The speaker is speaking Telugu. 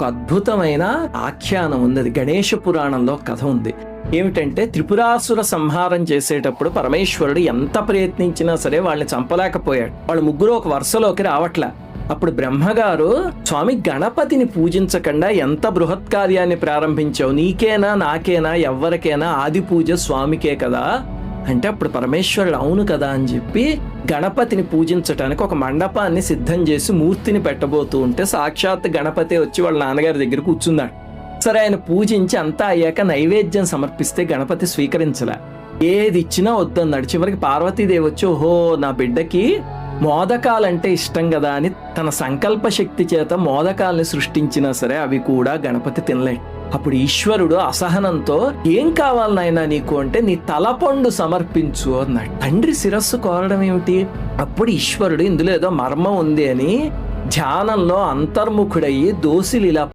ఒక అద్భుతమైన ఆఖ్యానం ఉంది. అది గణేష పురాణంలో కథ ఉంది. ఏమిటంటే త్రిపురాసుర సంహారం చేసేటప్పుడు పరమేశ్వరుడు ఎంత ప్రయత్నించినా సరే వాళ్ళని చంపలేకపోయాడు. వాళ్ళు ముగ్గురు ఒక వరుసలోకి రావట్లే. అప్పుడు బ్రహ్మగారు స్వామి గణపతిని పూజించకుండా ఎంత బృహత్ కార్యాన్ని ప్రారంభించావు? నీకేనా నాకేనా ఎవ్వరికైనా? ఆది పూజ స్వామికే కదా? అంటే అప్పుడు పరమేశ్వరుడు అవును కదా అని చెప్పి గణపతిని పూజించటానికి ఒక మండపాన్ని సిద్ధం చేసి మూర్తిని పెట్టబోతూ ఉంటే సాక్షాత్ గణపతి వచ్చి వాళ్ళ నాన్నగారి దగ్గర కూర్చున్నాడు. సరే ఆయన పూజించి అంతా అయ్యాక నైవేద్యం సమర్పిస్తే గణపతి స్వీకరించలే. ఏది ఇచ్చినా వద్దన్నాడు. చివరికి పార్వతీదేవి వచ్చి ఓహో నా బిడ్డకి మోదకాలంటే ఇష్టం కదా అని తన సంకల్ప శక్తి చేత మోదకాల్ని సృష్టించినా సరే అవి కూడా గణపతి తినలేడు అప్పుడు ఈశ్వరుడు అసహనంతో ఏం కావాలి నీకు? అంటే నీ తలపండు సమర్పించు అన్నాడు. తండ్రి శిరస్సు కోరడం ఏమిటి? అప్పుడు ఈశ్వరుడు ఇందులో ఏదో మర్మం ఉంది అని ధ్యానంలో అంతర్ముఖుడయ్యి దోసిలు ఇలా